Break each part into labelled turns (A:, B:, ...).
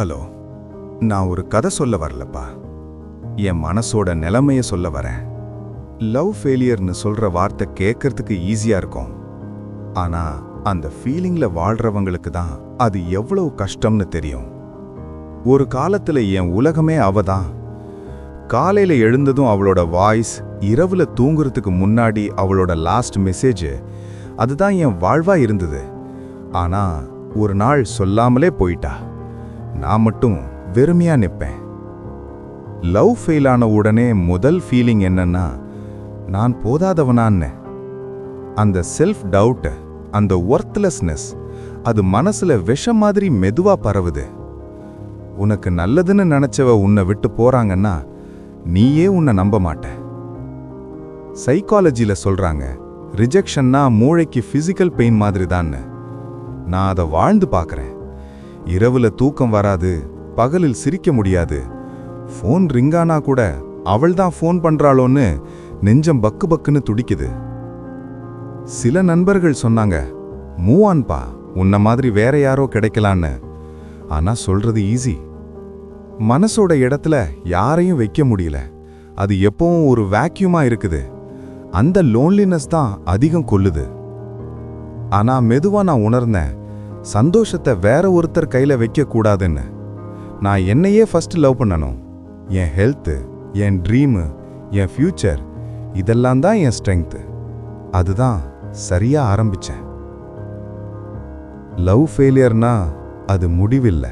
A: Hello நான் ஒரு கதை சொல்ல வரலப்பா. என் மனசோட நிலைமையை சொல்ல வரேன். லவ் ஃபெயிலியர்னு சொல்கிற வார்த்தை கேட்கறதுக்கு ஈஸியாக இருக்கும். ஆனால் அந்த ஃபீலிங்கில் வாழ்கிறவங்களுக்கு தான் அது எவ்வளவு கஷ்டம்னு தெரியும். ஒரு காலத்தில் என் உலகமே அவ தான். காலையில் எழுந்ததும் அவளோட வாய்ஸ் இரவில் தூங்குறதுக்கு முன்னாடி அவளோட லாஸ்ட் மெசேஜ் அதுதான் என் வாழ்வா இருந்தது. ஆனால் ஒரு நாள் சொல்லாமலே போயிட்டா. நான் மட்டும் வெறுமையா நிற்பேன். லவ் ஃபெயில் ஆன உடனே முதல் ஃபீலிங் என்னன்னா நான் போதாதவனான்னு. அந்த செல்ஃப் டவுட்டு அந்த ஒர்த்லெஸ்னஸ் அது மனசுல விஷம் மாதிரி மெதுவா பரவுது. உனக்கு நல்லதுன்னு நினைச்சவ உன்னை விட்டு போறாங்கன்னா நீயே உன்னை நம்ப மாட்ட. சைக்காலஜியில சொல்றாங்க ரிஜெக்ஷன்னா மூளைக்கு பிசிக்கல் பெயின் மாதிரி தான்னு நான் அதை வாழ்ந்து பார்க்குறேன். இரவுல தூக்கம் வராது பகலில் சிரிக்க முடியாது. ஃபோன் ரிங்கானா கூட அவள் தான் ஃபோன் பண்றாளோன்னு நெஞ்சம் பக்கு பக்குன்னு துடிக்குது. சில நண்பர்கள் சொன்னாங்க மூவான்பா உன்ன மாதிரி வேற யாரோ கிடைக்கலான்னு. ஆனா சொல்றது ஈஸி. மனசோட இடத்துல யாரையும் வைக்க முடியல. அது எப்பவும் ஒரு வேக்யூமா இருக்குது. அந்த லோன்லினஸ் தான் அதிகம் கொல்லுது. ஆனா மெதுவா நான் உணர்ந்தேன் சந்தோஷத்தை வேற ஒருத்தர் கையில் வைக்கக்கூடாதுன்னு. நான் என்னையே ஃபர்ஸ்ட் லவ் பண்ணணும் என் ஹெல்த்து என் ட்ரீமு என் ஃப்யூச்சர் இதெல்லாம் தான் என் ஸ்ட்ரெங்க்த்து அதுதான் சரியாக ஆரம்பிச்சேன். லவ் ஃபெயிலியர்னா அது முடிவில்லை.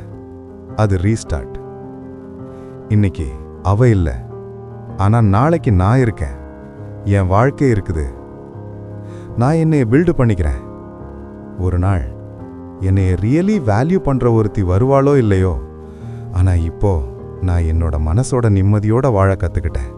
A: அது ரீஸ்டார்ட் இன்னைக்கு அவ இல்லை. ஆனால் நாளைக்கு நான் இருக்கேன். என் வாழ்க்கை இருக்குது. நான் என்னைய பில்டு பண்ணிக்கிறேன். ஒரு நாள் என்னை ரியலி வேல்யூ பண்ணுற ஒருத்தி வருவாளோ இல்லையோ? ஆனால் இப்போ நான் என்னோட மனசோட நிம்மதியோட வாழ கற்றுக்கிட்டேன்